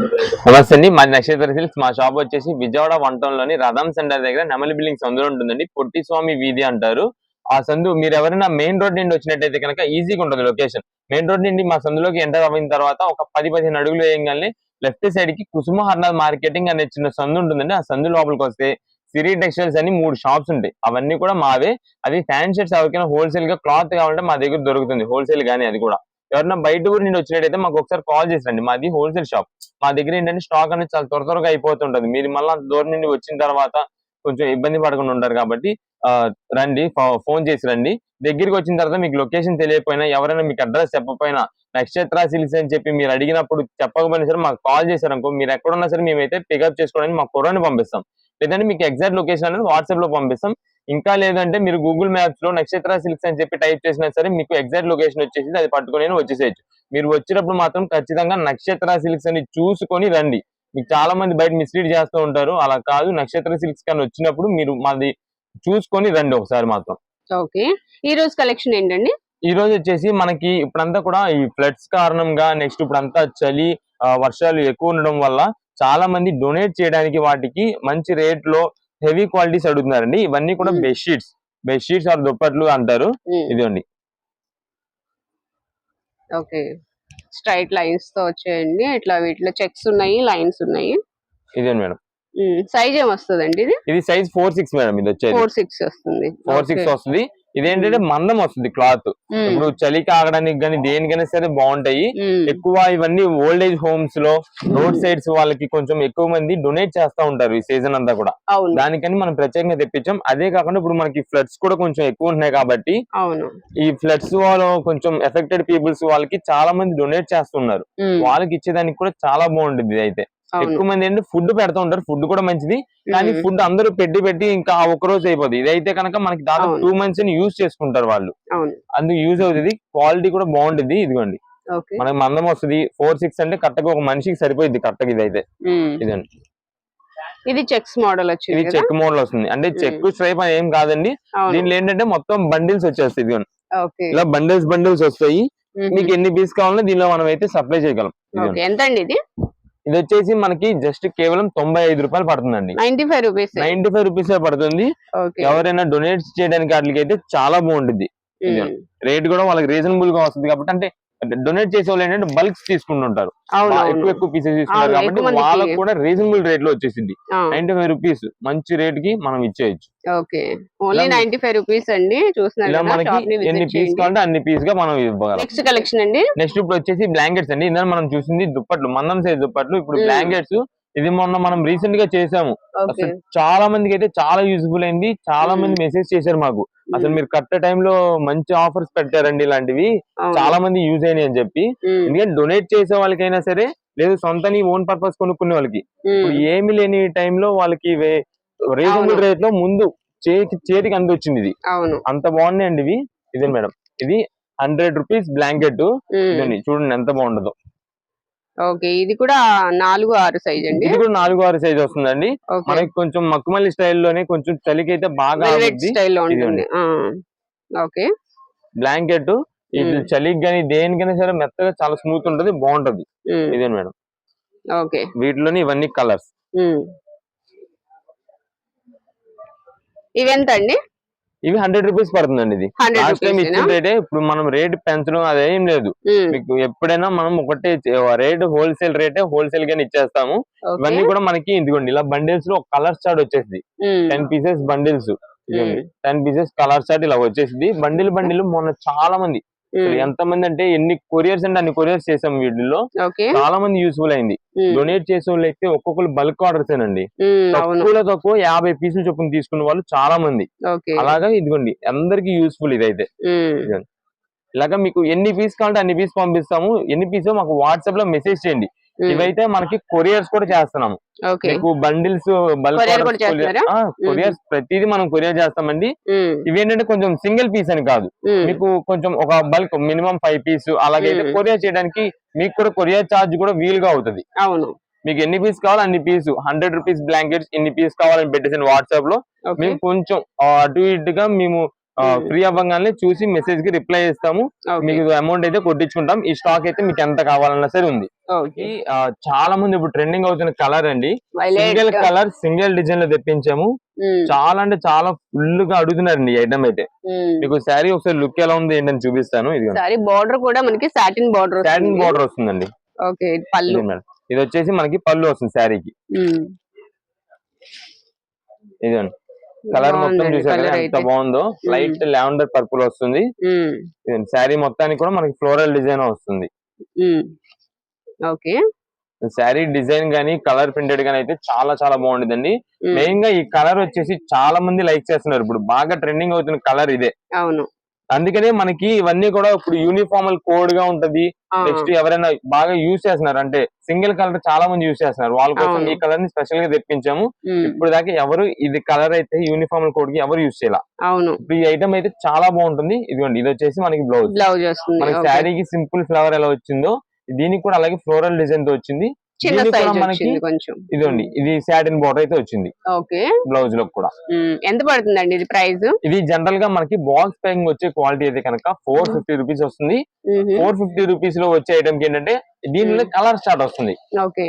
నమస్తే అండి. మా నక్షత్ర సిల్క్స్. మా షాప్ వచ్చేసి విజయవాడ వన్ టౌన్లోని రథం సెంటర్ దగ్గర నెమలి బిల్డింగ్ సందులో ఉంటుందండి. పొట్టి స్వామి వీధి అంటారు. ఆ సందు మీరు ఎవరైనా మెయిన్ రోడ్ నుండి వచ్చినట్టయితే కనుక ఈజీగా ఉంటుంది లొకేషన్. మెయిన్ రోడ్ నుండి మా సందులోకి ఎంటర్ అయిన తర్వాత ఒక పది పదిహేను అడుగులు వేయగానే లెఫ్ట్ సైడ్కి కుసుమ హర్నాథ్ మార్కెటింగ్ అనే చిన్న సందు ఉంటుందండి. ఆ సందు లోపలికి వస్తే సిరీ టెక్స్టైల్స్ అని మూడు షాప్స్ ఉంటాయి. అవన్నీ కూడా మావే. అది ఫ్యాన్ షర్ట్స్ ఎవరికైనా హోల్సేల్గా క్లాత్ కావాలంటే మా దగ్గర దొరుకుతుంది. హోల్సేల్ గానీ అది కూడా. ఎవరైనా బయట కూడా నుండి వచ్చినట్టయితే మాకు ఒకసారి కాల్ చేసిరండి. మాది హోల్సేల్ షాప్. మా దగ్గర ఏంటంటే స్టాక్ అనేది చాలా త్వర త్వరగా అయిపోతుంటది. మీరు మళ్ళీ అంత దూరం నుండి వచ్చిన తర్వాత కొంచెం ఇబ్బంది పడకుండా ఉంటారు కాబట్టి రండి ఫోన్ చేసి రండి. దగ్గరికి వచ్చిన తర్వాత మీకు లొకేషన్ తెలియకపోయినా ఎవరైనా మీకు అడ్రస్ చెప్పకపోయినా నక్షత్ర సిల్స్ అని చెప్పి మీరు అడిగినప్పుడు చెప్పకపోయినా సరే మాకు కాల్ చేశారనుకో మీరు ఎక్కడున్నా సరే మేమైతే పికప్ చేసుకోవడానికి మా కుర్రాన్ని పంపిస్తాం. లేదంటే మీకు ఎగ్జాక్ట్ లొకేషన్ అనేది వాట్సాప్లో పంపిస్తాం. ఇంకా లేదంటే మీరు గూగుల్ మ్యాప్స్లో నక్షత్ర సిల్క్స్ అని చెప్పి టైప్ చేసినా సరే మీకు ఎగ్జాక్ట్ లొకేషన్ వచ్చేసి అది పట్టుకొని వచ్చేసేయచ్చు. మీరు వచ్చినప్పుడు మాత్రం ఖచ్చితంగా నక్షత్ర సిల్క్స్ అని చూసుకొని రండి. మీకు చాలా మంది బయట మిస్లీడ్ చేస్తూ ఉంటారు అలా కాదు. నక్షత్ర సిల్క్స్ కానీ వచ్చినప్పుడు మీరు మాది చూసుకొని రండి ఒకసారి మాత్రం. ఓకే ఈ రోజు కలెక్షన్ ఏంటండి? ఈ రోజు వచ్చేసి మనకి ఇప్పుడంతా కూడా ఈ ఫ్లడ్స్ కారణంగా నెక్స్ట్ ఇప్పుడంతా చలి వర్షాలు ఎక్కువ ఉండడం వల్ల చాలా మంది డొనేట్ చేయడానికి వాటికి మంచి రేట్లో హెవీ క్వాలిటీస్ అడుగుతున్నారండి. ఇవన్నీ కూడా. బెడ్షీట్స్. బెడ్షీట్స్ ఆర్ దుప్పట్లు అంటారు. ఇదిగోండి. ఓకే. స్ట్రైట్ లైన్స్తో వచ్చేయండి. ఇట్లా వీటిలో చెక్స్ ఉన్నాయి లైన్స్ ఉన్నాయి. ఇదేండి మేడం. సైజ్ ఏం వస్తుందండి ఇది? ఇది సైజ్ ఫోర్ సిక్స్ మేడం ఇది వచ్చేది. ఫోర్ సిక్స్ వస్తుంది. ఫోర్ సిక్స్ వస్తుంది. ఇదేంటంటే మందం వస్తుంది క్లాత్. ఇప్పుడు చలికి ఆగడానికి కానీ దేనికైనా సరే బాగుంటాయి. ఎక్కువ ఇవన్నీ ఓల్డ్ ఏజ్ హోమ్స్లో రోడ్ సైడ్స్ వాళ్ళకి కొంచెం ఎక్కువ మంది డొనేట్ చేస్తా ఉంటారు ఈ సీజన్ అంతా కూడా. దానికని మనం ప్రత్యేకంగా తెప్పించాం. అదే కాకుండా ఇప్పుడు మనకి ఫ్లడ్స్ కూడా కొంచెం ఎక్కువ ఉంటున్నాయి కాబట్టి ఈ ఫ్లడ్స్ వాళ్ళు కొంచెం ఎఫెక్టెడ్ పీపుల్స్ వాళ్ళకి చాలా మంది డొనేట్ చేస్తున్నారు. వాళ్ళకి ఇచ్చేదానికి కూడా చాలా బాగుంటుంది ఇది అయితే ఎక్కువ మంది ఏంటంటే ఫుడ్ పెడతా ఉంటారు. ఫుడ్ కూడా మంచిది. కానీ ఫుడ్ అందరూ పెట్టి పెట్టి ఇంకా ఆ ఒక్క రోజు అయిపోతుంది ఇదైతే కనుక మనకి దాదాపు. టూ మంత్స్ యూజ్ చేసుకుంటారు వాళ్ళు. అందుకు యూజ్ అవుతుంది. క్వాలిటీ కూడా బాగుంటుంది. ఇదిగోండి. మనకి మందం వస్తుంది. ఫోర్ సిక్స్ అంటే కరెక్ట్గా ఒక మనిషికి సరిపోయింది కరెక్ట్గా ఇదైతే. ఉమ్, ఇదండి ఇది చెక్స్ మోడల్ ఇది వచ్చింది కదా? చెక్ మోడ్లో వస్తుంది. అంటే చెక్ స్ట్రైప్ అని ఏం కాదండి. దీనిలో ఏంటంటే మొత్తం బండిల్స్ వచ్చేస్తాయి. ఇదిగోండి. ఇలా బండిల్స్ బండిల్స్ వస్తాయి. మీకు ఎన్ని పీస్ కావాలో దీనిలో మనం అయితే సప్లై చేయగలం ఎంత అండి ఇది? ఇది వచ్చేసి మనకి జస్ట్ కేవలం తొంభై ఐదు రూపాయలు పడుతుందండి. Ninety five rupees. Ninety five rupees పడుతుంది. ఎవరైనా డొనేట్ చేయడానికి వాటికి అయితే చాలా బాగుంటుంది. రేట్ కూడా వాళ్ళకి రీజనబుల్గా వస్తుంది కాబట్టి అంటే డొనేట్ చేసే వాళ్ళు ఏంటంటే బల్క్స్ తీసుకుంటుంటారు. ఎక్కువ ఎక్కువ పీసెస్ అవును, కాబట్టి. వాళ్ళకి కూడా రీజనబుల్ రేట్లో వచ్చేసింది. నైన్టీ ఫైవ్ రూపీస్ మంచి రేట్కి మనం ఇచ్చేయచ్చు. ఓకే. ఓన్లీ ఇలా- నైన్టీ ఫైవ్ రూపీస్ అండి. చూస్తున్నారు మనకి ఎన్ని పీస్ కావాలంటే అన్ని పీస్గా మనం ఇవ్వగలం. నెక్స్ట్ కలెక్షన్ అండి. నెక్స్ట్ ఇప్పుడు వచ్చేసి బ్లాంకెట్స్ అండి. ఇందాక మనం చూసింది దుప్పట్లు మందం సైజ్ దుప్పట్లు. ఇప్పుడు. బ్లాంకెట్స్ ఇది మొన్న మనం రీసెంట్గా చేసాము. చాలా మందికి అయితే చాలా యూజ్ఫుల్ అయింది. చాలా. మంది మెసేజ్ చేశారు మాకు. అసలు మీరు కరెక్ట్ టైంలో మంచి ఆఫర్స్ పెట్టారండి ఇలాంటివి. చాలా మంది యూజ్ అయినాయి అని చెప్పి. ఎందుకంటే డొనేట్ చేసే వాళ్ళకైనా సరే లేదు సొంత ఓన్ పర్పస్ కొనుక్కునే వాళ్ళకి. ఏమి లేని టైంలో వాళ్ళకి రీజనబుల్. రేట్లో ముందు చేతికి చేతికి అందొచ్చింది ఇది. అంత బాగున్నాయండి ఇవి. ఇదే మేడం. ఇది హండ్రెడ్ రూపీస్ బ్లాంకెట్ చూడండి ఎంత బాగుండదో. ఓకే ఇది కూడా నాలుగు ఆరు సైజ్ అండి. ఇది కూడా నాలుగు ఆరు సైజ్ వస్తుందండి. మనకి కొంచెం మక్కుమల్లి స్టైల్లోనే కొంచెం చలికి అయితే బాగా స్టైల్లో ఉంటుంది. ఓకే. బ్లాంకెట్ ఇది. చలికి కానీ దేనికైనా సరే మెత్తగా చాలా స్మూత్ ఉంటది బాగుంటది. ఇదే మేడం. ఓకే. వీటిలోని ఇవన్నీ కలర్స్. ఇవెంత అండి ఇవి హండ్రెడ్ రూపీస్ పడుతుందండి ఇది. లాస్ట్ టైం ఇచ్చిన రేటే ఇప్పుడు మనం రేట్ పెంచడం అదేం లేదు. మీకు ఎప్పుడైనా మనం ఒకటే రేట్ హోల్సేల్ రేటే హోల్సేల్ గానే ఇచ్చేస్తాము. ఇవన్నీ కూడా మనకి ఇదిగోండి ఇలా బండిల్స్లో కలర్ చార్ట్ వచ్చేసింది ten pieces bundles ten pieces colour chart ఇలా వచ్చేసింది బండిల్ బండిల్ మొన్న చాలా మంది ఎంత మంది అంటే ఎన్ని కొరియర్స్ అంటే అన్ని కొరియర్స్ చేసాం వీటిల్లో. ఓకే. చాలా మంది యూస్ఫుల్ అయింది. డొనేట్ చేసే వాళ్ళు అయితే ఒక్కొక్కరు బల్క్ ఆర్డర్స్ అండి అవును తక్కువలో తక్కువ యాభై పీసులు చొప్పున తీసుకున్న వాళ్ళు చాలా మంది అలాగా ఇదిగోండి అందరికి యూస్ఫుల్ ఇదైతే. ఇలాగా మీకు ఎన్ని పీస్ కావాలంటే అన్ని పీస్ పంపిస్తాము. ఎన్ని పీస్ మాకు వాట్సాప్లో మెసేజ్ చేయండి. ఇవైతే మనకి కొరియర్స్ కూడా చేస్తున్నాము. మీకు బండిల్స్? కొరియర్స్ ప్రతిదీ మనం కొరియర్ చేస్తామండి. ఇవేంటంటే కొంచెం సింగిల్ పీస్ అని కాదు. మీకు కొంచెం ఒక బల్క్ మినిమం ఫైవ్ పీస్ అలాగైతే మ్మ్. కొరియర్ చేయడానికి మీకు కూడా కొరియర్ ఛార్జ్ కూడా వీలుగా అవుతుంది. అవును. మీకు ఎన్ని పీస్ కావాలో అన్ని పీస్ హండ్రెడ్ రూపీస్ బ్లాంకెట్స్ ఎన్ని పీస్ కావాలని పెట్టేసి వాట్సాప్లో మేము కొంచెం అటు ఇటుగా మేము ఫ్రీ అవ్వగానే చూసి మెసేజ్కి రిప్లై చేస్తాము. మీకు అమౌంట్ అయితే కొట్టించుకుంటాం. ఈ స్టాక్ అయితే మీకు ఎంత కావాలన్నా సరే ఉంది. చాలా మంది ఇప్పుడు ట్రెండింగ్ అవుతున్న కలర్ అండి. సింగిల్ కలర్ సింగిల్ డిజైన్లో తెప్పించాము. చాలా అంటే చాలా ఫుల్గా అడుగుతున్నారండి ఐటమ్ అయితే. మీకు శారీ ఒకసారి లుక్ ఎలా ఉంది ఏంటని చూపిస్తాను. ఇది బార్డర్ కూడా మనకి సాటిన్ బార్డర్ సాటిన్ బార్డర్ వస్తుందండి. ఓకే పళ్ళు. ఇది వచ్చేసి మనకి పళ్ళు వస్తుంది శారీకి ఉమ్. ఇదండి కలర్ మొత్తం చూసారు ఎంత. బాగుందో. లైట్ లావెండర్ పర్పుల్ వస్తుంది. శారీ మొత్తానికి కూడా మనకి ఫ్లోరల్ డిజైన్ వస్తుంది. ఓకే. శారీ డిజైన్ గానీ కలర్ ప్రింటెడ్ గానీ అయితే చాలా చాలా బాగుంటుందండి. ఉమ్. మెయిన్గా ఈ కలర్ వచ్చేసి చాలా మంది లైక్ చేస్తున్నారు. ఇప్పుడు బాగా ట్రెండింగ్ అవుతున్న కలర్ ఇదే. అవును. అందుకనే మనకి ఇవన్నీ కూడా ఇప్పుడు యూనిఫార్మల్ కోడ్గా ఉంటది. నెక్స్ట్ ఎవరైనా బాగా యూజ్ చేస్తున్నారు. అంటే సింగిల్ కలర్ చాలా మంది యూజ్ చేస్తున్నారు. వాళ్ళ కోసం. ఈ కలర్ని స్పెషల్గా తెప్పించాము. ఇప్పుడు దాకా ఎవరు ఇది కలర్ అయితే యూనిఫార్మల్ కోడ్కి ఎవరు యూజ్ చేయాల. అవును. ఈ ఐటమ్ అయితే చాలా బాగుంటుంది. ఇదిగోండి ఇది వచ్చేసి మనకి బ్లౌజ్ బ్లౌజ్ మనకి. శారీకి సింపుల్ ఫ్లవర్ ఎలా వచ్చిందో దీనికి కూడా అలాగే ఫ్లోరల్ డిజైన్తో వచ్చింది. చిన్న సైజ్ వచ్చింది కొంచెం. ఇదిగోండి ఇది సాటిన్ బోర్డర్ అయితే వచ్చింది. ఓకే. బ్లౌజ్లో కూడా. ఎంత పడుతుందండి ఇది ప్రైస్ ఇది జనరల్గా మనకి బాక్స్ ప్యాకింగ్ వచ్చే క్వాలిటీ అయితే కనుక ఫోర్ ఫిఫ్టీ రూపీస్ వస్తుంది. ఫోర్ ఫిఫ్టీ రూపీస్లో వచ్చే ఐటమ్కి ఏంటంటే దీనిలో కలర్ స్టార్ట్ వస్తుంది.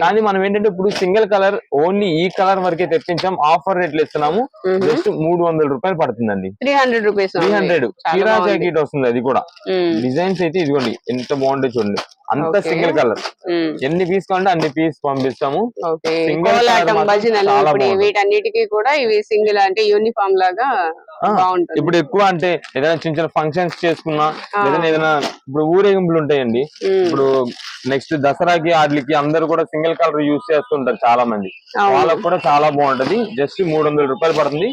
కానీ మనం ఏంటంటే ఇప్పుడు సింగిల్ కలర్ ఓన్లీ ఈ కలర్ వరకే తెప్పించాం. ఆఫర్ రేట్లు ఇస్తున్నాము. జస్ట్ మూడు వందల రూపాయలు పడుతుందండి. Three hundred rupees three hundred jacket వస్తుంది అది కూడా. డిజైన్స్ అయితే ఇదిగోండి ఎంత బాగుంటుంది చూడండి. అంత. సింగిల్ కలర్ ఎన్ని పీస్ కావాలంటే అన్ని పీస్ పంపిస్తాము బాగుంటుంది. వీటన్నిటికీ కూడా ఇవి సింగిల్ అంటే యూనిఫామ్ లాగా ఇప్పుడు ఎక్కువ అంటే ఏదైనా చిన్న చిన్న ఫంక్షన్స్ చేసుకున్నా ఆ. ఏదైనా ఇప్పుడు ఊరేగింపులు ఉంటాయండి. ఇప్పుడు నెక్స్ట్ దసరాకి వాటికి అందరూ కూడా సింగిల్ కలర్ యూస్ చేస్తుంటారు చాలా మంది. వాళ్ళకి కూడా చాలా బాగుంటది జస్ట్ మూడు వందల రూపాయలు పడుతుంది.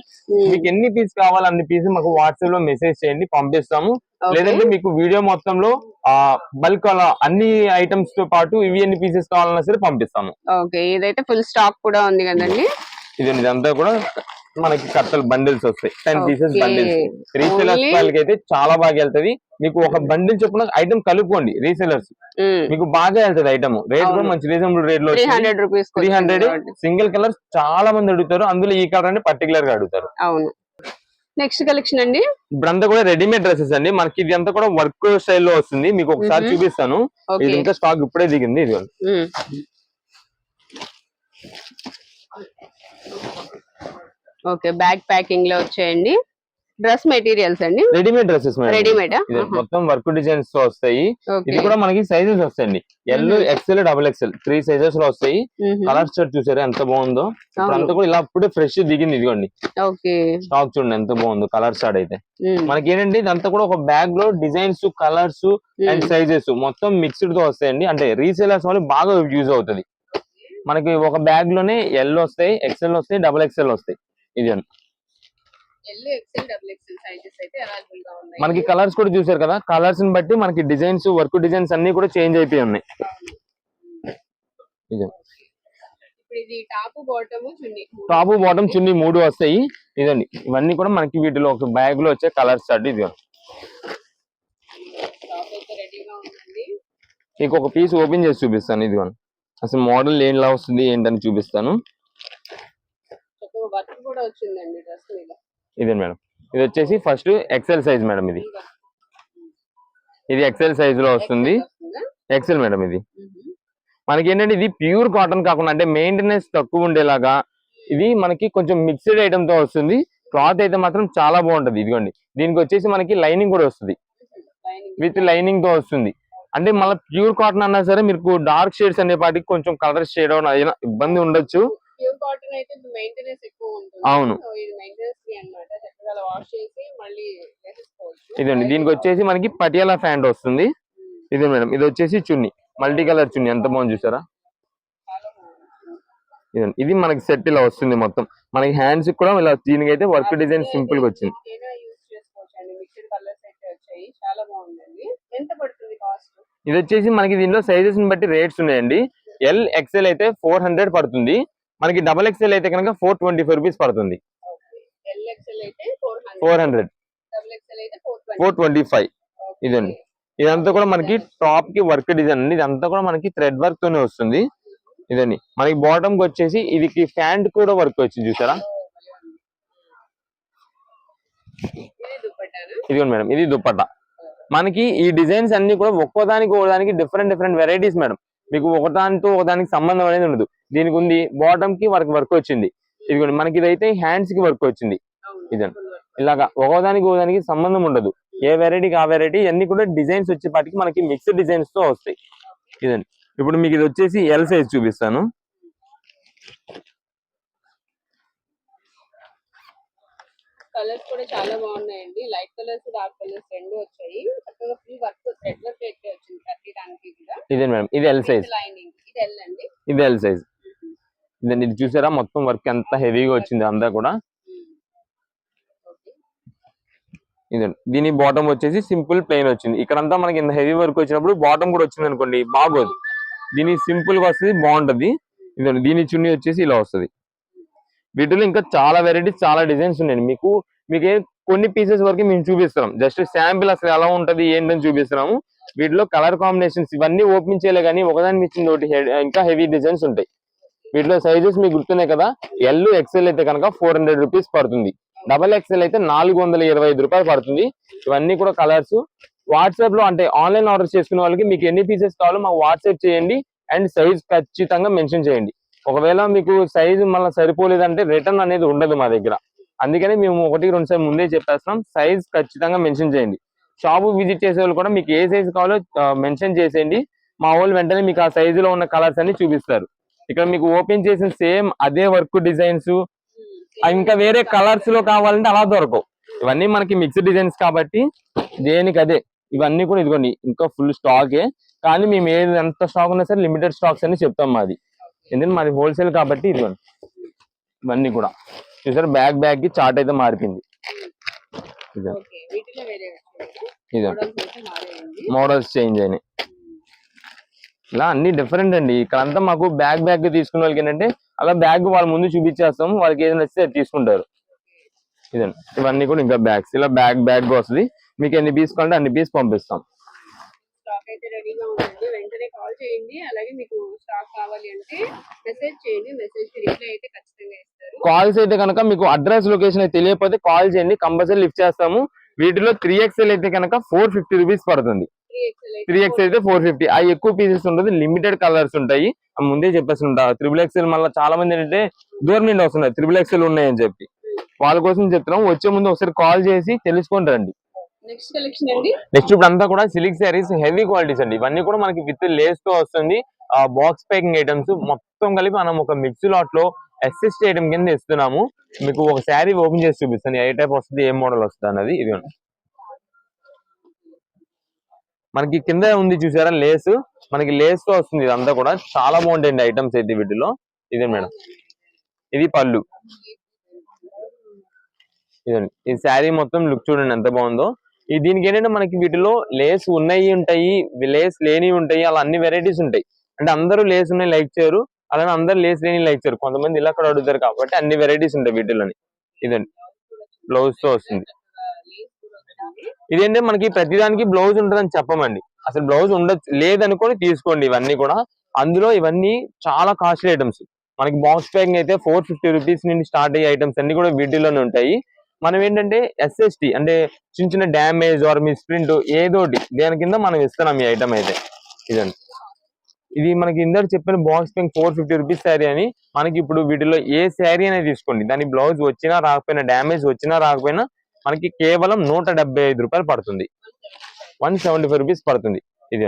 మీకు ఎన్ని పీస్ కావాలి అన్ని పీస్ మాకు వాట్సాప్లో మెసేజ్ చేయండి పంపిస్తాము. లేదంటే మీకు వీడియో మొత్తంలో ఆ బల్క్ అలా అన్ని ఐటమ్స్తో పాటు ఇవి ఎన్ని పీసెస్ కావాలన్నా సరే పంపిస్తాము ఓకే ఇదైతే ఫుల్ స్టాక్ కూడా ఉంది కదండి ఇది ఇదంతా కూడా మనకి కట్టలు బండిల్స్ వస్తాయి. Ten pieces. బండిల్స్. రీసెలర్స్ వాళ్ళకి అయితే చాలా బాగా వెళ్తది. మీకు ఒక బండిల్ చొప్పున ఐటమ్ కలుపుకోండి రీసెలర్స్ మీకు బాగా వెళ్తది ఐటమ్ రేట్ కూడా. మంచి రీజనబుల్ రేట్లో త్రీ హండ్రెడ్ సింగిల్ కలర్ చాలా మంది అడుగుతారు. అందులో ఈ కలర్ అంటే పర్టికులర్గా అడుగుతారు. అవును. నెక్స్ట్ కలెక్షన్ అండి. ఇప్పుడంతా కూడా రెడీమేడ్ డ్రెస్సెస్ అండి. మనకి ఇది అంతా కూడా వర్క్ స్టైల్లో వస్తుంది. మీకు ఒకసారి Mhm. చూపిస్తాను. ఇది ఇంకా స్టాక్ ఇప్పుడే దిగింది. ఇది ఓకే బ్యాగ్ ప్యాకింగ్లో వచ్చేయండి. డ్రెస్ మెటీరియల్స్ అండి. రెడీమేడ్ డ్రెస్సెస్ రెడీమేడ్ మొత్తం వర్క్ డిజైన్స్తో వస్తాయి. ఇది కూడా మనకి సైజెస్ వస్తాయండి. L. XL double XL three సైజెస్లో వస్తాయి. కలర్ షర్ట్ చూసారా ఎంత బాగుందో? అంతా కూడా ఇలా అప్పుడే ఫ్రెష్ దిగింది ఇదిగోండి. ఓకే. స్టాక్ చూడండి ఎంత బాగుందో కలర్ షర్ట్ అయితే. మనకి ఏంటంటే ఇదంతా కూడా ఒక బ్యాగ్లో డిజైన్స్ కలర్స్ అండ్ సైజెస్ మొత్తం మిక్స్డ్తో వస్తాయండి. అంటే రీసేలర్స్ వాళ్ళు బాగా యూజ్ అవుతుంది. మనకి ఒక బ్యాగ్లోనే ఎల్ వస్తాయి ఎక్సెల్ వస్తాయి డబుల్ ఎక్సెల్ వస్తాయి. ఇది అండి. మనకి కలర్స్ కూడా చూసారు కదా? కలర్స్ని బట్టి మనకి డిజైన్స్ వర్క్ డిజైన్స్ అన్ని కూడా చేంజ్ అయిపోయి ఉన్నాయి. ఇది. ఇది టాప్ బాటమ్ చున్నీ మూడు. వస్తాయి. ఇదండి. ఇవన్నీ కూడా మనకి వీటిలో ఒక బ్యాగ్లో వచ్చే కలర్స్ అండి ఇది. మీకు ఒక పీస్ ఓపెన్ చేసి చూపిస్తాను. ఇదిగోండి. అసలు మోడల్ ఏంలా వస్తుంది ఏంటని చూపిస్తాను. వర్క్ కూడా వచ్చిందండి డ్రెస్ మీద. ఇదే మేడం. ఇది వచ్చేసి ఫస్ట్ ఎక్సెల్ సైజ్ మేడం ఇది. ఇది ఎక్సెల్ సైజ్లో వస్తుంది? ఎక్సెల్ మేడం ఇది. మనకి ఏంటంటే ఇది ప్యూర్ కాటన్ కాకుండా అంటే మెయింటెనెన్స్ తక్కువ ఉండేలాగా ఇది మనకి కొంచెం మిక్స్డ్ ఐటమ్తో వస్తుంది. క్లాత్ అయితే మాత్రం చాలా బాగుంటది. ఇదిగోండి. దీనికి వచ్చేసి మనకి లైనింగ్ కూడా వస్తుంది. విత్ లైనింగ్తో వస్తుంది. అంటే మళ్ళీ ప్యూర్ కాటన్ అన్నా సరే మీకు డార్క్ షేడ్స్ అనే పాటికి కొంచెం కలర్ షేడ్ ఇబ్బంది ఉండొచ్చు. ప్యూర్ కాటన్ అయితే మెయింటెనెన్స్ ఎక్కువ ఉంటుంది. అవును. ఇది మెయింటెనెన్స్ ఫ్రీ అన్నమాట. చక్కగా వాష్ చేసి మళ్ళీ వేసేసుకోవచ్చు. ఇదండి. దీనికి వచ్చేసి మనకి పటియాలా ప్యాంట్ వస్తుంది. ఇదే మేడం ఇది వచ్చేసి చున్నీ. మల్టీ కలర్ చున్నీ. ఎంత బాగుంది చూసారా? ఇదండి. ఇది మనకి సెట్ ఇలా వస్తుంది మొత్తం. మనకి హ్యాండ్స్ కూడా ఇలా దీనికి అయితే వర్క్ డిజైన్ సింపుల్గా వచ్చింది. ఇది వచ్చేసి మనకి దీనిలో సైజెస్ని బట్టి రేట్స్ ఉన్నాయండి. ఎల్ ఎక్సెల్ అయితే ఫోర్ హండ్రెడ్ పడుతుంది. మనకి డబల్ ఎక్సెల్ అయితే కనుక ఫోర్ ట్వంటీ ఫైవ్ రూపీస్ పడుతుంది XL four hundred four XL four four twenty five ఇదండి. ఇదంతా కూడా మనకి టాప్కి వర్క్ డిజైన్ అండి. ఇదంతా కూడా మనకి థ్రెడ్ వర్క్ తోనే వస్తుంది. ఇదండి. మనకి బాటమ్కి వచ్చేసి ఇది ప్యాంట్ కూడా వర్క్ వచ్చింది చూసారా? ఇదిగోండి మేడం. ఇది దుప్పట్ట మనకి ఈ డిజైన్స్ అన్ని కూడా ఒక్కోదానికి ఒకదానికి డిఫరెంట్ డిఫరెంట్ వెరైటీస్ మేడం. మీకు ఒకదానితో ఒకదానికి సంబంధం అనేది ఉండదు. దీనికి ఉంది బాటమ్కి వర్క్ వర్క్ వచ్చింది. ఇదిగోండి మనకి ఇదైతే హ్యాండ్స్కి వర్క్ వచ్చింది. ఇదండి. ఇలాగా ఒకదానికి ఒకదానికి సంబంధం ఉండదు. ఏ వెరైటీకి ఆ వెరైటీ అన్ని కూడా డిజైన్స్ వచ్చేపాటికి మనకి మిక్స్డ్ డిజైన్స్తో వస్తాయి. ఇదండి ఇప్పుడు మీకు ఇది వచ్చేసి ఎల్ సైజ్ చూపిస్తాను. కలర్స్ కూడా చాలా బాగున్నాయండి. లైట్ కలర్స్ డార్క్ కలర్స్ రెండు వచ్చాయి. చక్కగా ఫుల్ వర్క్ థ్రెడ్ వర్క్ అయితే వచ్చింది కట్టడానికి కూడా. ఇదే మేడం. ఇది ఎల్ సైజ్ లైనింగ్ ఇది ఎల్ అండి. ఇది ఎల్ సైజ్ ఇదండి. ఇది చూసారా? మొత్తం వర్క్ ఎంత హెవీగా వచ్చింది అంతా కూడా. ఇదండి. దీని బాటమ్ వచ్చేసి సింపుల్ ప్లెయిన్ వచ్చింది. ఇక్కడంతా మనకి ఇంత హెవీ వర్క్ వచ్చినప్పుడు బాటమ్ కూడా వచ్చింది అనుకోండి బాగోదు. దీని సింపుల్గా వస్తుంది బాగుంటది. ఇదండి. దీని చున్నీ వచ్చేసి ఇలా వస్తుంది. వీటిలో ఇంకా చాలా వెరైటీస్ చాలా డిజైన్స్ ఉన్నాయండి మీకు మీకు కొన్ని పీసెస్ వరకు మేము చూపిస్తున్నాం. జస్ట్ శాంపిల్ అసలు ఎలా ఉంటది ఏంటని చూపిస్తున్నాము. వీటిలో కలర్ కాంబినేషన్స్ ఇవన్నీ ఓపెన్ చేయలే కానీ ఒకదాని మించిన ఒకటి హె- ఇంకా హెవీ డిజైన్స్ ఉంటాయి. వీటిలో సైజెస్ మీకు గుర్తున్నాయి కదా? ఎల్ ఎక్సెల్ అయితే కనుక ఫోర్ హండ్రెడ్ రూపీస్ పడుతుంది. డబల్ ఎక్సెల్ అయితే నాలుగు వందల ఇరవై ఐదు రూపాయలు పడుతుంది. ఇవన్నీ కూడా కలర్స్ వాట్సాప్లో అంటే ఆన్లైన్ ఆర్డర్ చేసుకునే వాళ్ళకి మీకు ఎన్ని పీసెస్ కావాలో మాకు వాట్సాప్ చేయండి. అండ్ సైజ్ ఖచ్చితంగా మెన్షన్ చేయండి. ఒకవేళ మీకు సైజు మళ్ళీ సరిపోలేదంటే రిటర్న్ అనేది ఉండదు మా దగ్గర. అందుకని మేము ఒకటి రెండు సార్లు ముందే చెప్పేస్తున్నాం. సైజ్ ఖచ్చితంగా మెన్షన్ చేయండి. షాప్ విజిట్ చేసే వాళ్ళు కూడా మీకు ఏ సైజ్ కావాలో మెన్షన్ చేసేయండి. మా వాళ్ళు వెంటనే మీకు ఆ సైజులో లో ఉన్న కలర్స్ అన్ని చూపిస్తారు. ఇక్కడ మీకు ఓపెన్ చేసిన సేమ్ అదే వర్క్ డిజైన్స్ ఇంకా వేరే కలర్స్లో కావాలంటే అలా దొరకవు. ఇవన్నీ మనకి మిక్స్డ్ డిజైన్స్ కాబట్టి దేనికి అదే. ఇవన్నీ కూడా ఇదిగోండి ఇంకా ఫుల్ స్టాకే కానీ మేము ఏది ఎంత స్టాక్ ఉన్నా సరే లిమిటెడ్ స్టాక్స్ అని చెప్తాం మాది. ఎందుకంటే మాది హోల్సేల్ కాబట్టి ఇదిగోండి. ఇవన్నీ కూడా. చూసారు? బ్యాగ్ బ్యాగ్కి చార్ట్ అయితే మారిపోయింది. ఇదే మోడల్స్ చేంజ్ అయినాయి. ఇలా అన్ని డిఫరెంట్ అండి. ఇక్కడంతా మాకు బ్యాగ్ బ్యాగ్ తీసుకున్న వాళ్ళకి ఏంటంటే అలా బ్యాగ్ వాళ్ళ ముందు చూపించేస్తాం వాళ్ళకి ఏదైనా నచ్చితే అది తీసుకుంటారు. ఇదండి ఇవన్నీ కూడా ఇంకా బ్యాగ్స్ ఇలా బ్యాగ్ బ్యాగ్ వస్తుంది. మీకు ఎన్ని పీస్ కావాలంటే అన్ని పీస్ పంపిస్తాం. స్టాక్ అయితే రెడీగా ఉందండి వెంటనే కాల్ చేయండి. అలాగే మీకు స్టాక్ కావాలి అంటే మెసేజ్ చేయండి. మెసేజ్ రిప్లై అయితే ఖచ్చితంగా ఇస్తారు. కాల్స్ అయితే కనుక మీకు అడ్రస్ లొకేషన్ అయితే తెలియకపోతే కాల్ చేయండి. కంపల్సరీ లిఫ్ట్ చేస్తాము. వీటిలో త్రీ ఎక్స్ఎల్ అయితే కనుక ఫోర్ ఫిఫ్టీ రూపీస్ పడుతుంది. త్రీ ఎక్స్ అయితే ఫోర్ ఫిఫ్టీ అవి ఎక్కువ పీసెస్ ఉండదు. లిమిటెడ్ కలర్స్ ఉంటాయి. ఆ ముందే చెప్పేస్తుంటా. త్రిబుల్ ఎక్స్ఎల్ మళ్ళీ చాలా మంది ఏంటంటే దూరం నుండి వస్తున్నారు. త్రిబుల్ ఎక్స్ఎల్ ఉన్నాయని చెప్పి. వాళ్ళ కోసం చెప్తున్నాం. వచ్చే ముందు ఒకసారి కాల్ చేసి తెలుసుకొని రండి. నెక్స్ట్ కలెక్షన్ అండి. నెక్స్ట్ ఇప్పుడు అంతా కూడా సిల్క్ శారీస్ హెవీ క్వాలిటీస్ అండి. ఇవన్నీ కూడా మనకి విత్ లేస్తో వస్తుంది. ఆ బాక్స్ ప్యాకింగ్ ఐటమ్స్ మొత్తం కలిపి మనం ఒక మిక్స్ లాట్లో అసిస్ట్ ఐటమ్ కింద ఇస్తున్నాము. మీకు ఒక శారీ ఓపెన్ చేసి చూపిస్తాను. ఏ టైప్ వస్తుంది ఏ మోడల్ వస్తుంది అన్నది ఇది మనకి కింద ఉంది చూసారా లేస్ మనకి లేస్తో వస్తుంది ఇదంతా కూడా. చాలా బాగుంటాయండి ఐటమ్స్ అయితే వీటిలో. ఇదే మేడం. ఇది పళ్ళు. ఇదండి. ఈ శారీ మొత్తం లుక్ చూడండి ఎంత బాగుందో. దీనికి ఏంటంటే మనకి వీటిలో లేస్ ఉన్నాయి ఉంటాయి లేస్ లేని ఉంటాయి అలా అన్ని వెరైటీస్ ఉంటాయి. అంటే అందరూ లేస్ ఉన్నాయి లైక్ చేయరు అలానే అందరూ లేస్ లేని లైక్ చేయరు. కొంతమంది ఇలా కూడా అడుగుతారు కాబట్టి అన్ని వెరైటీస్ ఉంటాయి వీటిలోని. ఇదండి. బ్లౌజ్తో వస్తుంది. ఇదేంటే మనకి ప్రతిదానికి బ్లౌజ్ ఉంటుందని చెప్పమండి. అసలు బ్లౌజ్ ఉండొచ్చు లేదనుకొని తీసుకోండి ఇవన్నీ కూడా. అందులో ఇవన్నీ చాలా కాస్ట్లీ ఐటమ్స్. మనకి బాక్స్ ప్యాకింగ్ అయితే ఫోర్ ఫిఫ్టీ రూపీస్ నుండి స్టార్ట్ అయ్యే ఐటమ్స్ అన్ని కూడా వీటిలోనే ఉంటాయి. మనం ఏంటంటే ఎస్ఎస్టీ అంటే చిన్న చిన్న డ్యామేజ్ ఆర్ మిస్ప్రింట్ ఏదోటి దేని కింద మనం ఇస్తున్నాం ఈ ఐటమ్ అయితే. ఇదండి. ఇది మనకి ఇందరు చెప్పిన box pink four fifty rupees sari అని మనకి ఇప్పుడు వీటిలో ఏ శారీ అనేది తీసుకోండి. దాని బ్లౌజ్ వచ్చినా రాకపోయినా డ్యామేజ్ వచ్చినా రాకపోయినా మనకి కేవలం నూట ఐదు రూపాయలు పడుతుంది. వన్ సెవెంటీ ఫైవ్ రూపీస్ పడుతుంది. ఇది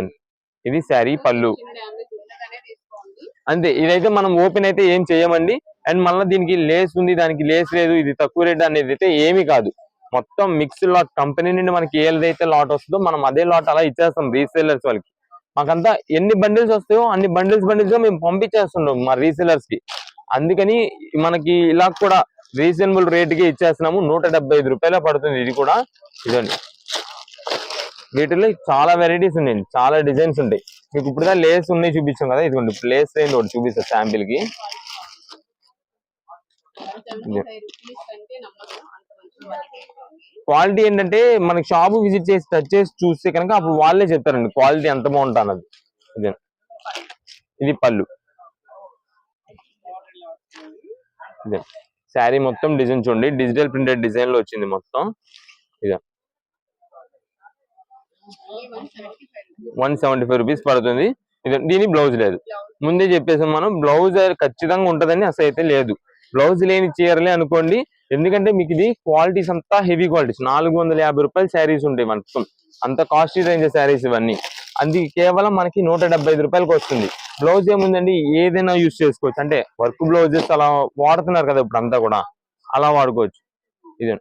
ఇది శారీ పళ్ళు చిన్న డ్యామేజ్ ఉండగానే తీసుకోండి అంతే. ఇదైతే మనం ఓపెన్ అయితే ఏం చేయమండి. అండ్ మళ్ళీ దీనికి లేస్ ఉంది దానికి లేస్ లేదు ఇది తక్కువ రేట్ అనేది అయితే ఏమీ కాదు. మొత్తం మిక్స్డ్ లాట్ కంపెనీ నుండి మనకి ఏదైతే లాట్ వస్తుందో మనం అదే లాట్ అలా ఇచ్చేస్తాం రీసేలర్స్ వాళ్ళకి. మాకంతా ఎన్ని బండిల్స్ వస్తాయో అన్ని బండిల్స్ బండిల్స్గా మేము పంపించేస్తుంటాం మా రీసేలర్స్కి అందుకని మనకి ఇలా కూడా రీజనబుల్ రేట్కి ఇచ్చేస్తున్నాము. నూట డెబ్బై ఐదు రూపాయల పడుతుంది ఇది కూడా. ఇదండి వీటిలో చాలా వెరైటీస్ ఉన్నాయండి. చాలా డిజైన్స్ ఉంటాయి. మీకు ఇప్పుడు లేస్ ఉన్నాయి చూపించాం కదా ఇదిగోండి లేస్ అయింది ఒకటి చూపిస్తా శాంపిల్కి. క్వాలిటీ ఏంటంటే మనకి షాప్ విజిట్ చేసి టచ్ చేసి చూస్తే కనుక అప్పుడు వాళ్ళే చెప్తారండి క్వాలిటీ ఎంత బాగుంటుంది అన్నది ఇదే ఇది పళ్ళు. ఇదే శారీ మొత్తం డిజైన్ చూడండి డిజిటల్ ప్రింటెడ్ డిజైన్లో వచ్చింది మొత్తం. ఇదే వన్ సెవెంటీ ఫైవ్ రూపీస్ పడుతుంది. ఇది దీని బ్లౌజ్ లేదు. ముందే చెప్పేసాం మనం బ్లౌజ్ ఖచ్చితంగా ఉంటదని అసలు అయితే లేదు. బ్లౌజ్ లేని చీరలే అనుకోండి ఎందుకంటే మీకు ఇది క్వాలిటీస్ అంతా హెవీ క్వాలిటీస్. నాలుగు వందల యాభై రూపాయల శారీస్ ఉంటాయి మొత్తం అంత కాస్ట్లీ రేంజ్ శారీస్ ఇవన్నీ. అది కేవలం మనకి నూట డెబ్బై ఐదు రూపాయలకి వస్తుంది. బ్లౌజ్ ఏముందండి? ఏదైనా యూస్ చేసుకోవచ్చు. అంటే వర్క్ బ్లౌజెస్ అలా వాడుతున్నారు కదా ఇప్పుడు అంతా కూడా. అలా వాడుకోవచ్చు. ఇది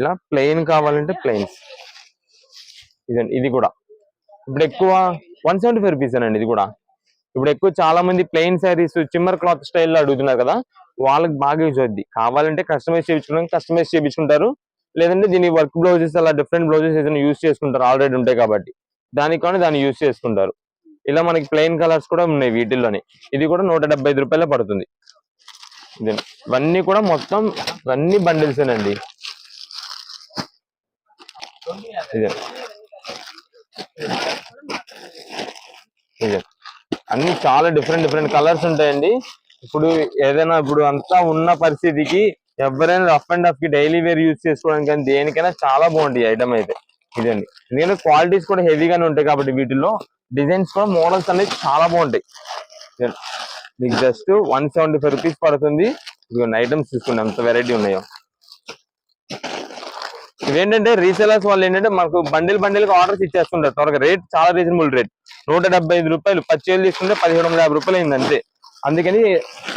ఇలా ప్లెయిన్ కావాలంటే ప్లెయిన్స్. ఇదండి ఇది కూడా. ఇప్పుడు ఎక్కువ వన్ సెవెంటీ ఫైవ్ రూపీస్ అండి ఇది కూడా. ఇప్పుడు ఎక్కువ చాలా మంది ప్లెయిన్ శారీస్ చిమ్మర్ క్లాత్ స్టైల్లో అడుగుతున్నారు కదా వాళ్ళకి బాగా యూజ్ అవుద్ది. కావాలంటే కస్టమైజ్ చేయించుకోవడానికి కస్టమైజ్ చేయించుకుంటారు. లేదంటే దీని వర్క్ బ్లౌజెస్ అలా డిఫరెంట్ బ్లౌజెస్ ఏదైనా యూజ్ చేసుకుంటారు. ఆల్రెడీ ఉంటాయి కాబట్టి. దానికి కానీ దాన్ని యూజ్ చేసుకుంటారు. ఇలా మనకి ప్లెయిన్ కలర్స్ కూడా ఉన్నాయి వీటిల్లోనే. ఇది కూడా నూట డెబ్బై ఐదు రూపాయలే పడుతుంది. ఇవన్నీ కూడా మొత్తం ఇవన్నీ బండిల్స్ అండి ఇదే. అన్ని చాలా డిఫరెంట్ డిఫరెంట్ కలర్స్ ఉంటాయండి. ఇప్పుడు ఏదైనా ఇప్పుడు అంతా ఉన్న పరిస్థితికి ఎవరైనా రఫ్ అండ్ రఫ్కి డైలీ వేర్ యూజ్ చేసుకోవడానికి కానీ దేనికైనా చాలా బాగుంటాయి ఐటమ్ అయితే. ఇదండి. ఎందుకంటే క్వాలిటీస్ కూడా హెవీగానే ఉంటాయి కాబట్టి వీటిలో డిజైన్స్ కూడా మోడల్స్ అనేది చాలా బాగుంటాయి. మీకు just one seventy five rupees పడుతుంది. ఇదిగోండి ఐటమ్స్ చూసుకోండి. అంత వెరైటీ ఉన్నాయో. ఇవేంటంటే రీసెలర్స్ వాళ్ళు ఏంటంటే మనకు బండిల్ బండిల్గా ఆర్డర్స్ ఇచ్చేస్తుంటారు. త్వరగా రేట్ చాలా రీజనబుల్ రేట్ నూట డెబ్బై ఐదు రూపాయలు పచ్చేలు తీసుకుంటే పదిహేడు వందల యాభై రూపాయలు అయింది అంతే. అందుకని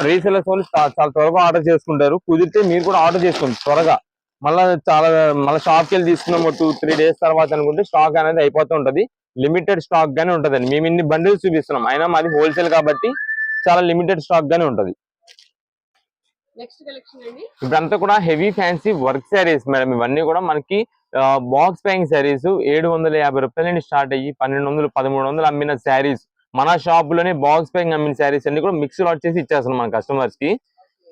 రీసెలర్స్ వాళ్ళు చాలా త్వరగా ఆర్డర్ చేసుకుంటారు. కుదిరితే మీరు కూడా ఆర్డర్ చేసుకోండి త్వరగా. మళ్ళీ చాలా మళ్ళీ షాప్కి వెళ్ళి తీసుకున్నాము టూ త్రీ డేస్ తర్వాత అనుకుంటే స్టాక్ అనేది అయిపోతూ ఉంటది. లిమిటెడ్ స్టాక్ గానే ఉంటదండి. మేము ఇన్ని బండిల్స్ చూపిస్తున్నాం. అయినా మాది హోల్సేల్ కాబట్టి చాలా లిమిటెడ్ స్టాక్ గానే ఉంటది. ఇప్పుడంతా కూడా heavy fancy work saris madam. ఇవన్నీ కూడా మనకి బాక్స్ ప్యాంక్ శారీస్ ఏడు వందల యాభై రూపాయల నుండి స్టార్ట్ అయ్యి పన్నెండు వందలు పదమూడు వందలు అమ్మిన శారీస్. మన షాప్లోనే బాక్స్ ప్యాంక్ అమ్మిన శారీస్ అన్ని కూడా మిక్స్ లాట్ చేసి ఇచ్చేస్తున్నాం మన కస్టమర్స్కి.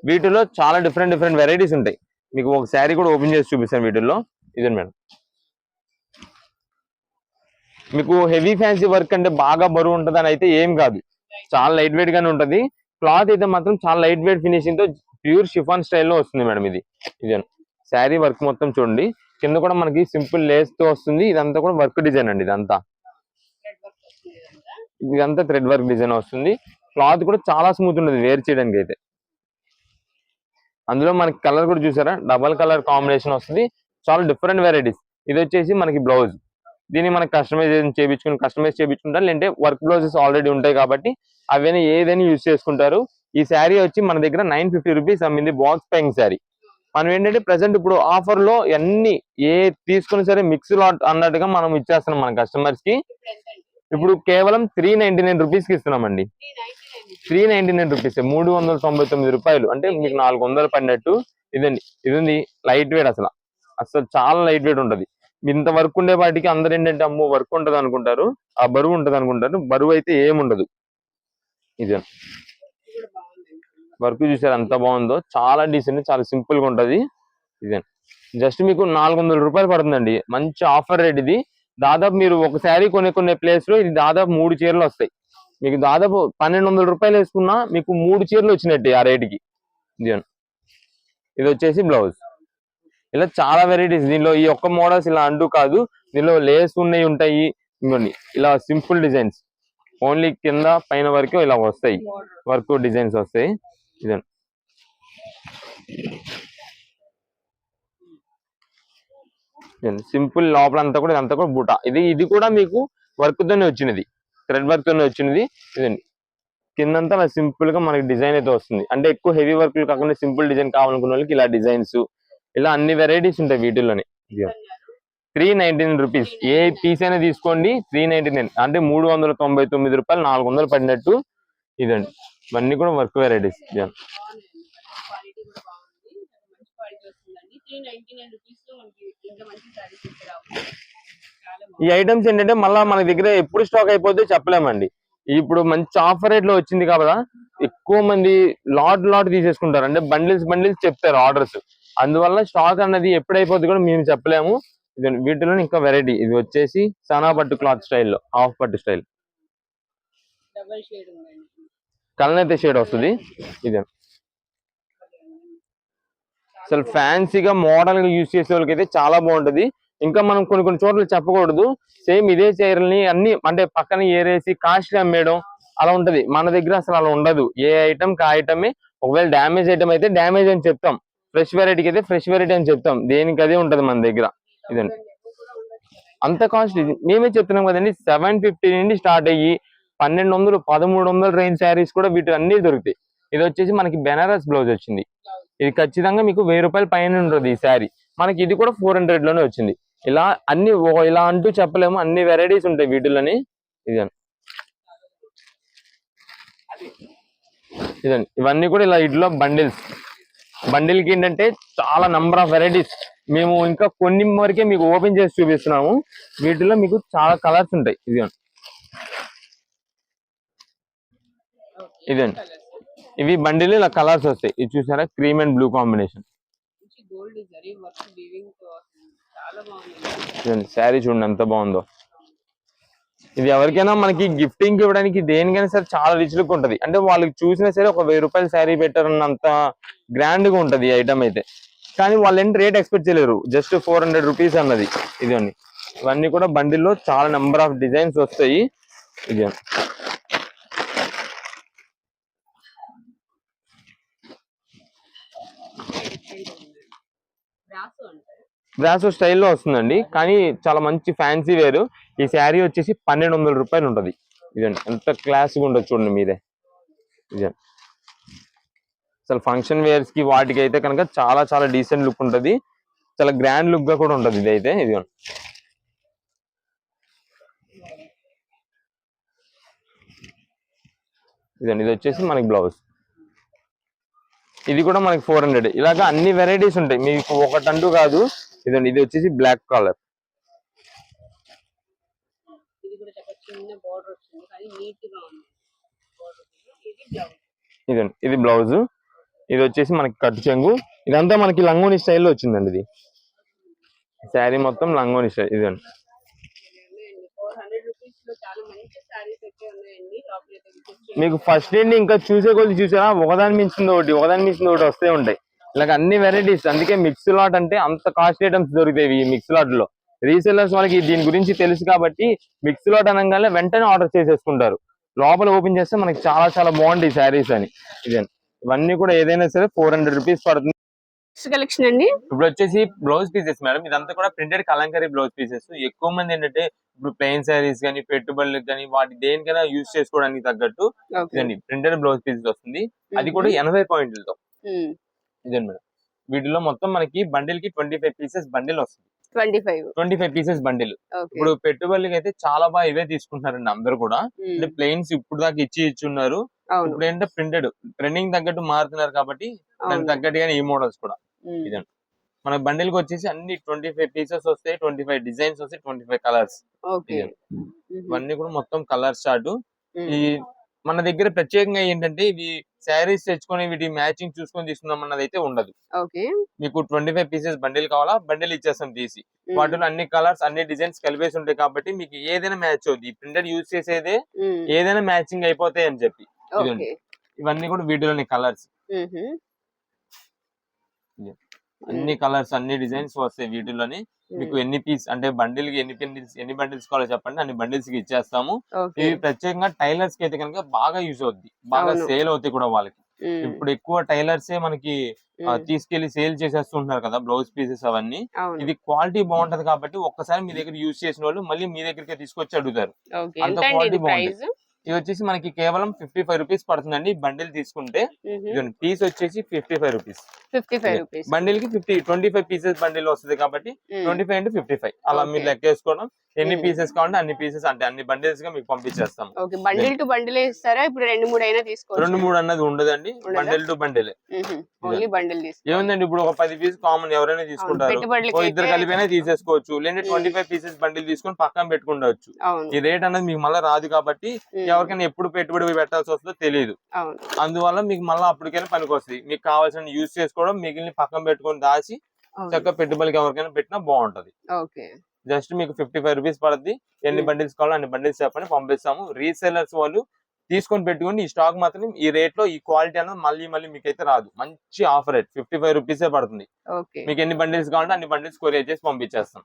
వీటిలో చాలా డిఫరెంట్ డిఫరెంట్ వెరైటీస్ ఉంటాయి. మీకు ఒక శారీ కూడా ఓపెన్ చేసి చూపిస్తాను వీటిల్లో. ఇదే మేడం. మీకు హెవీ ఫ్యాన్సీ వర్క్ అంటే బాగా బరువు ఉంటదని అయితే ఏం కాదు. చాలా లైట్ వెయిట్ గానే ఉంటుంది. క్లాత్ అయితే మాత్రం చాలా లైట్ వెయిట్ ఫినిషింగ్తో ప్యూర్ షిఫాన్ స్టైల్లో వస్తుంది మేడం ఇది. ఇది శారీ వర్క్ మొత్తం చూడండి. కింద కూడా మనకి సింపుల్ లేస్తో వస్తుంది. ఇదంతా కూడా వర్క్ డిజైన్ అండి ఇదంతా. ఇదంతా థ్రెడ్ వర్క్ డిజైన్ వస్తుంది. క్లాత్ కూడా చాలా స్మూత్ ఉంటుంది వేర్ చేయడానికి అయితే. అందులో మనకి కలర్ కూడా చూసారా? డబల్ కలర్ కాంబినేషన్ వస్తుంది. చాలా డిఫరెంట్ వెరైటీస్. ఇది వచ్చేసి మనకి బ్లౌజ్. దీన్ని మనకి కస్టమైజేషన్ చేయించుకుని కస్టమైజ్ చేయించుకుంటారు? లేదంటే వర్క్ బ్లౌజెస్ ఆల్రెడీ ఉంటాయి కాబట్టి అవన్నీ ఏదైనా యూజ్ చేసుకుంటారు? ఈ శారీ వచ్చి మన దగ్గర నైన్ ఫిఫ్టీ రూపీస్ అమ్మింది బాక్స్ ప్యాంక్ శారీ. మనం ఏంటంటే ప్రెసెంట్ ఇప్పుడు ఆఫర్లో అన్ని ఏ తీసుకుని సరే మిక్స్ లాట్ అన్నట్టుగా మనం ఇచ్చేస్తున్నాం మన కస్టమర్స్కి. ఇప్పుడు కేవలం త్రీ నైన్టీ నైన్ రూపీస్కి ఇస్తున్నామండి. Three ninety nine three ninety nine rupees మూడు వందల తొంభై తొమ్మిది రూపాయలు. అంటే మీకు నాలుగు వందలు పడినట్టు ఇదండి. ఇది ఉంది లైట్ వెయిట్ అసలు. అసలు చాలా లైట్ వెయిట్ ఉంటది. ఇంత వర్క్ ఉండే వాటికి అందరు ఏంటంటే అమ్మో వర్క్ ఉంటది అనుకుంటారు ఆ బరువు ఉంటది అనుకుంటారు బరువు అయితే ఏముండదు. ఇది. వర్క్ చూసారు ఎంత బాగుందో. చాలా డీసెంట్ చాలా సింపుల్గా ఉంటది. ఇదే. జస్ట్ మీకు నాలుగు వందల రూపాయలు పడుతుందండి. మంచి ఆఫర్ రేట్ ఇది. దాదాపు మీరు ఒక శారీ కొనే కొనే ప్లేస్లో ఇది దాదాపు మూడు చీరలు వస్తాయి. మీకు దాదాపు పన్నెండు వందల రూపాయలు వేసుకున్నా మీకు మూడు చీరలు వచ్చినట్టు ఆ రేటుకి ఇది. ఇది వచ్చేసి బ్లౌజ్ ఇలా చాలా వెరైటీస్ దీనిలో ఈ ఒక్క మోడల్స్ ఇలా అంటూ కాదు. దీనిలో లేస్ ఉన్నాయి ఉంటాయి. ఇంకోండి ఇలా సింపుల్ డిజైన్స్ ఓన్లీ కింద పైన వరకు ఇలా వస్తాయి. వర్క్ డిజైన్స్ వస్తాయి. ఇదండి సింపుల్ లోపల అంతా కూడా ఇదంతా కూడా బూటా. ఇది ఇది కూడా మీకు వర్క్ తోనే వచ్చినది. థ్రెడ్ వర్క్ తోనే వచ్చినది. ఇదండి. కిందంతా సింపుల్గా మనకి డిజైన్ అయితే వస్తుంది. అంటే ఎక్కువ హెవీ వర్క్ కాకుండా సింపుల్ డిజైన్ కావాలనుకున్న వాళ్ళకి ఇలా డిజైన్స్ ఇలా అన్ని వెరైటీస్ ఉంటాయి వీటిల్లోనే. త్రీ నైన్టీ నైన్ రూపీస్ ఏ పీస్ అయినా తీసుకోండి. త్రీ నైన్టీ నైన్ అంటే మూడు వందల తొంభై తొమ్మిది రూపాయలు నాలుగు వందలు పడినట్టు ఇదండి. ఇవన్నీ కూడా వర్క్ వెరైటీస్ ఈ ఐటమ్స్ ఏంటంటే మళ్ళీ మన దగ్గర ఎప్పుడు స్టాక్ అయిపోతే చెప్పలేమండి. ఇప్పుడు మంచి ఆఫర్ రేట్లో వచ్చింది కాబట్టి ఎక్కువ మంది లాట్ లాట్ తీసేసుకుంటారు. అంటే బండిల్స్ బండిల్స్ చెప్తారు ఆర్డర్స్ అందువల్ల స్టాక్ అన్నది ఎప్పుడైపోతుంది కూడా మేము చెప్పలేము. ఇది వీటిలో ఇంకా వెరైటీ ఇది వచ్చేసి సనా పట్టు క్లాత్ స్టైల్లో హాఫ్ పట్టు స్టైల్ డబల్ షేడ్ కలనైతే షేడ్ వస్తుంది. ఇది. అసలు ఫ్యాన్సీగా మోడల్గా యూజ్ చేసే వాళ్ళకి అయితే చాలా బాగుంటది. ఇంకా మనం కొన్ని కొన్ని చోట్ల చెప్పకూడదు. సేమ్ ఇదే చీరల్ని అన్ని అంటే పక్కన ఏరేసి కాస్ట్లీ అమ్మేయడం అలా ఉంటది. మన దగ్గర అసలు అలా ఉండదు. ఏ ఐటమ్ కా ఐటమే. ఒకవేళ డ్యామేజ్ ఐటమ్ అయితే డ్యామేజ్ అని చెప్తాం. ఫ్రెష్ వెరైటీకి అయితే ఫ్రెష్ వెరైటీ అని చెప్తాం. దేనికి అదే ఉంటది మన దగ్గర. ఇదండి అంత కాస్ట్ ఇది. మేమే చెప్తున్నాం కదండి సెవెన్ ఫిఫ్టీ నుండి స్టార్ట్ అయ్యి పన్నెండు వందలు పదమూడు వందల రేంజ్ శారీస్ కూడా వీటి అన్ని దొరుకుతాయి. ఇది వచ్చేసి మనకి బెనారస్ బ్లౌజ్ వచ్చింది. ఇది ఖచ్చితంగా మీకు వెయ్యి రూపాయల పైన ఉంటుంది ఈ శారీ మనకి ఇది కూడా ఫోర్ హండ్రెడ్లోనే వచ్చింది. ఇలా అన్ని ఇలా అంటూ చెప్పలేము. అన్ని వెరైటీస్ ఉంటాయి వీటిలోని. ఇదండి ఇదండి ఇవన్నీ కూడా ఇలా ఇట్లో బండిల్స్. బండిల్కి ఏంటంటే చాలా నంబర్ ఆఫ్ వెరైటీస్ మేము ఇంకా కొన్ని వరకే మీకు ఓపెన్ చేసి చూపిస్తున్నాము. వీటిలో మీకు చాలా కలర్స్ ఉంటాయి. ఇదిగోండి. ఇదండి ఇవి బండిల్ ఇలా కలర్స్ వస్తాయి. ఇది చూసారా? Cream and blue combination. Sari చూడండి ఎంత బాగుందో. ఇది ఎవరికైనా మనకి గిఫ్టింగ్ ఇవ్వడానికి దేనికైనా సరే చాలా రిచ్ లుక్ ఉంటది. అంటే వాళ్ళకి చూసినా సరే ఒక వెయ్యి రూపాయల శారీ పెట్టారన్నంత గ్రాండ్గా ఉంటది ఐటమ్ అయితే. కానీ వాళ్ళు ఏంటి రేట్ ఎక్స్పెక్ట్ చేయలేరు. జస్ట్ ఫోర్ హండ్రెడ్ రూపీస్ అన్నది. ఇదండి ఇవన్నీ కూడా బండిల్లో చాలా నెంబర్ ఆఫ్ డిజైన్స్ వస్తాయి. ఇది రాసు అంటారు బ్రాసో స్టైల్లో వస్తుందండి. కానీ చాలా మంచి ఫ్యాన్సీ వేరు ఈ శారీ వచ్చేసి పన్నెండు వందల రూపాయలు ఉంటుంది. ఇదండి. ఎంత క్లాస్గా ఉండదు చూడండి మీదే ఇదండి అసలు ఫంక్షన్ వేర్స్కి వాటికి అయితే కనుక చాలా చాలా డీసెంట్ లుక్ ఉంటుంది. చాలా గ్రాండ్ లుక్గా కూడా ఉంటుంది ఇది అయితే ఇది ఇదండి. ఇది వచ్చేసి మనకి బ్లౌజ్ ఇది కూడా మనకి ఫోర్ హండ్రెడ్ ఇలాగా అన్ని వెరైటీస్ ఉంటాయి. మీకు ఒకటంటూ కాదు. ఇదండి ఇది వచ్చేసి బ్లాక్ కలర్ ఇదండి ఇది బ్లౌజ్ ఇది వచ్చేసి మనకి కట్టు చెంగు. ఇదంతా మనకి లంగోని స్టైల్లో వచ్చిందండి ఇది. శారీ మొత్తం లంగోని స్టైల్ ఇదండి ఉన్నాయండి ఫోర్ హండ్రెడ్ రూపీస్లో చాలా మంచి సారీస్ అయితే ఉన్నాయండి లోపల అయితే visit చేయండి. మీకు ఫస్ట్ నుండి ఇంకా చూసే కొద్ది చూసారా? ఒకదాని మించింది ఒకటి ఒకదాని మించింది ఒకటి వస్తే ఉంటాయి. ఇలాగ అన్ని వెరైటీస్ అందుకే మిక్స్ లాట్ అంటే అంత కాస్ట్ ఐటమ్స్ దొరుకుతాయి ఈ మిక్స్ లాట్లో. రీసెల్లర్స్ వాళ్ళకి దీని గురించి తెలుసు కాబట్టి మిక్స్ లాట్ అనగానే వెంటనే ఆర్డర్ చేసేసుకుంటారు. లోపల ఓపెన్ చేస్తే మనకి చాలా చాలా బాగుంటాయి శారీస్ అని. ఇదే ఇవన్నీ కూడా ఏదైనా సరే ఫోర్ హండ్రెడ్ రూపీస్ పడుతుంది. నెక్స్ట్ కలెక్షన్ అండి. ఇప్పుడు వచ్చేసి బ్లౌజ్ పీసెస్ మేడం ఇదంతా కూడా ప్రింటెడ్ కలంకారీ బ్లౌజ్ పీసెస్ ఎక్కువ మంది ఏంటంటే ఇప్పుడు ప్లెయిన్ శారీస్ కానీ పెట్టుబడులకు కానీ వాటి దేనికైనా యూజ్ చేసుకోవడానికి తగ్గట్టు ఇదండి ప్రింటెడ్ బ్లౌజ్ పీసెస్ వస్తుంది. అది కూడా ఎనభై పాయింట్లతో. Hmm. ఇదండి మేడం వీటిలో మొత్తం మనకి బండిల్కి ట్వంటీ ఫైవ్ పీసెస్ బండిల్ వస్తుంది. Twenty five twenty five pieces bundle ఇప్పుడు పెట్టుబడులకి అయితే చాలా బాగా ఇవే తీసుకుంటున్నారండి అందరూ కూడా. Hmm. అంటే ప్లెయిన్స్ ఇప్పుడు దాకా ఇచ్చి ఇచ్చున్నారు అవును. ఇప్పుడు ఏంటంటే ప్రింటెడ్ ట్రెండింగ్ తగ్గట్టు మారుతున్నారు కాబట్టి దానికి తగ్గట్టుగానే ఈ మోడల్స్ కూడా. ఇదండి మన బండిల్కి వచ్చేసి అన్ని ట్వంటీ ఫైవ్ పీసెస్ వస్తాయి ట్వంటీ ఫైవ్ డిజైన్స్ వస్తాయి ట్వంటీ ఫైవ్ కలర్స్. ఇవన్నీ కూడా మొత్తం కలర్ చార్ట్. ఈ మన దగ్గర ప్రత్యేకంగా ఏంటంటే ఇవి శారీస్ తెచ్చుకొని వీటి మ్యాచింగ్ చూసుకొని తీసుకుందాం అన్నది అయితే ఉండదు మీకు ట్వంటీ ఫైవ్ పీసెస్ బండిల్ కావాలా బండిల్ ఇచ్చేస్తాం తీసి. వాటిలో అన్ని కలర్స్ అన్ని డిజైన్స్ కలిపేసి ఉంటాయి కాబట్టి మీకు ఏదైనా మ్యాచ్ అవుద్ది. ప్రింటెడ్ యూజ్ చేసేదే. ఏదైనా మ్యాచింగ్ అయిపోతాయి అని చెప్పి. ఇవన్నీ కూడా వీటిలోని కలర్స్. అన్ని కలర్స్ అన్ని డిజైన్స్ వస్తాయి వీటిలోని మీకు. ఎన్ని పీస్ అంటే బండిల్కి ఎన్ని బండిల్స్ ఎన్ని బండిల్స్ కావాలో చెప్పండి అన్ని బండిల్స్కి ఇచ్చేస్తాము ఇవి ప్రత్యేకంగా టైలర్స్కి అయితే కనుక బాగా యూజ్ అవుద్ది. బాగా. సేల్ అవుతాయి కూడా వాళ్ళకి. ఇప్పుడు ఎక్కువ టైలర్సే మనకి ఆ, Hmm. తీసుకెళ్ళి సేల్ చేసేస్తుంటున్నారు కదా బ్లౌజ్ పీసెస్ అవన్నీ. అవును. ఇది క్వాలిటీ బాగుంటది కాబట్టి ఒక్కసారి మీ దగ్గర యూజ్ చేసిన వాళ్ళు మళ్ళీ మీ దగ్గరికి తీసుకొచ్చి అడుగుతారు. అంత అండి quality ఇది వచ్చేసి మనకి కేవలం ఫిఫ్టీ ఫైవ్ రూపీస్ పడుతుందండి బండిల్ తీసుకుంటే. పీస్ వచ్చేసి fifty five rupees fifty five rupees బండిల్కి fifty twenty five pieces bundle వస్తుంది కాబట్టి twenty five into fifty five అలా మీరు Okay. లెక్కేసుకోవడం. ఎన్ని. పీసెస్ కావాలంటే అన్ని పీసెస్ అంటే అన్ని బండిల్స్గా మీకు పంపించేస్తాం బండిల్ టు బండిల్ ఇస్తారా? ఇప్పుడు రెండు మూడు అయినా తీసుకోవచ్చు. రెండు మూడు అన్నది ఉండదండి. ఉండదా? Bundle to bundle. Only bundle తీసుకో ఏముందండి ఇప్పుడు ఒక పది పీస్ కామన్ ఎవరైనా తీసుకుంటారు. ఇద్దరు కలిపైనా తీసేసుకోవచ్చు. లేదంటే. ట్వంటీ ఫైవ్ పీసెస్ బండిల్ తీసుకొని పక్కన పెట్టుకుండవచ్చు ఈ రేట్ అనేది మీకు మళ్ళీ రాదు కాబట్టి. ఎవరికైనా ఎప్పుడు పెట్టుబడి పెట్టాల్సి వస్తుందో తెలియదు అందువల్ల మీకు మళ్ళీ అప్పటికైనా పనికి వస్తుంది. మీకు కావాల్సిన యూజ్ చేసుకోవడం మిగిలిన పక్కన పెట్టుకొని దాచి చక్కగా పెట్టుబడికి ఎవరికైనా పెట్టినా బాగుంటది. జస్ట్ మీకు ఫిఫ్టీ ఫైవ్ రూపీస్ పడుద్ది. ఎన్ని Hmm. బండిల్స్ కావాలో అన్ని బండిల్స్ చెప్పండి పంపిస్తాము. రీసెలర్స్ వాళ్ళు తీసుకొని పెట్టుకోండి ఈ స్టాక్ మాత్రం ఈ రేట్లో ఈ క్వాలిటీ అనేది మళ్ళీ మళ్ళీ మీకు అయితే రాదు. మంచి ఆఫర్ రేట్. ఫిఫ్టీ ఫైవ్ రూపీసే పడుతుంది. మీకు ఎన్ని బండిల్స్ కావాలంటే అన్ని బండిల్స్ కొరియర్ చేసి పంపించేస్తాం.